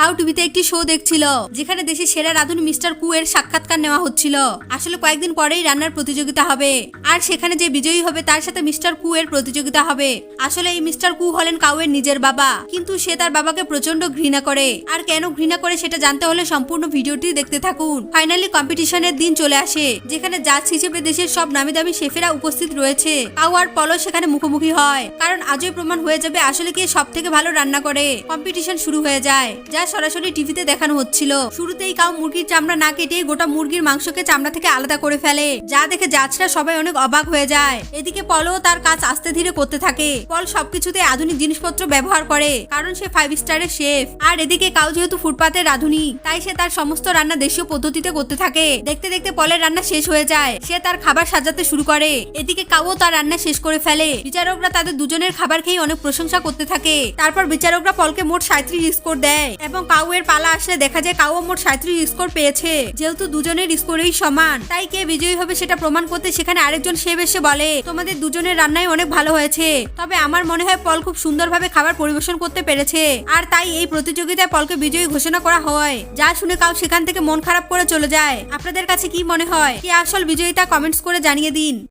Cow টিভিতে একটি show দেখছিল, যেখানে দেশের সেরা রাঁধুনি মিস্টার কু এর সাক্ষাৎকার নেওয়া হচ্ছিল। আসলে কয়েকদিন পরেই রান্নার প্রতিযোগিতা হবে। আর সেখানে যে বিজয়ী হবে তার সাথে মিস্টার কু এর প্রতিযোগিতা হবে। আসলে এই মিস্টার কু হলেন কাউয়ের নিজের বাবা, কিন্তু সে তার বাবাকে প্রচণ্ড ঘৃণা করে। আর কেন ঘৃণা করে সেটা জানতে হলে সম্পূর্ণ ভিডিওটি দেখতে থাকুন। ফাইনালি কম্পিটিশনের দিন চলে আসে, যেখানে জাজ হিসেবে দেশের সব নামি দামি শেফেরা উপস্থিত রয়েছে। কাউ আর পলো সেখানে মুখোমুখি হয়, কারণ আজই প্রমাণ হয়ে যাবে আসলে কে সব থেকে ভালো রান্না করে। কম্পিটিশন শুরু হয়ে যায়, যা সরাসরি টিভিতে দেখানো হচ্ছিল। শুরুতেই কাউ মুরগির চামড়া না কেটে গোটা মুরগির মাংসকে চামড়া থেকে আলাদা করে ফেলে। যা দেখে জাজরা সবাই অনেক অবাক হয়ে যায়। এদিকে পলও তার কাজ আস্তে ধীরে করতে থাকে। পল সবকিছুতে আধুনিক জিনিসপত্র ব্যবহার করে, কারণ সে ফাইভ স্টারের শেফ আর এদিকে কাউ যেহেতু ফুটপাতের রাঁধুনি, তাই সে তার সমস্ত রান্না দেশীয় পদ্ধতিতে করতে থাকে। দেখতে দেখতে পলের রান্না শেষ হয়ে যায়। সে তার খাবার সাজাতে শুরু করে। এদিকে কাউও তার রান্না শেষ করে ফেলে। বিচারকরা তাদের দুজনের খাবার খেয়ে অনেক প্রশংসা করতে থাকে। তারপর বিচারকরা পলকে মোট সাঁত্রিশ স্কোর দেয় এবং কাউ এর পালা আসলে দেখা যায় কাউ মোট সাঁত্রিশ স্কোর পেয়েছে। যেহেতু দুজনের স্কোরেই সমান, তাই কে বিজয়ী হবে সেটা প্রমাণ করতে সেখানে আরেকজন শেফ এসে বলে, তোমাদের দুজনের রান্নাই অনেক ভালো হয়েছে। তবে আমার মনে হয় পল খুব সুন্দরভাবে খাবার পরিবেশন করতে পেরেছে। আর তাই এই প্রতিযোগিতায় পলকে বিজয়ী ঘোষণা করা হয়। যা শুনে কাউ সেখান থেকে মন খারাপ করে চলে যায়। আপনাদের কাছে কি মনে হয়? কে আসল বিজয়িতা কমেন্টস করে জানিয়ে দিন।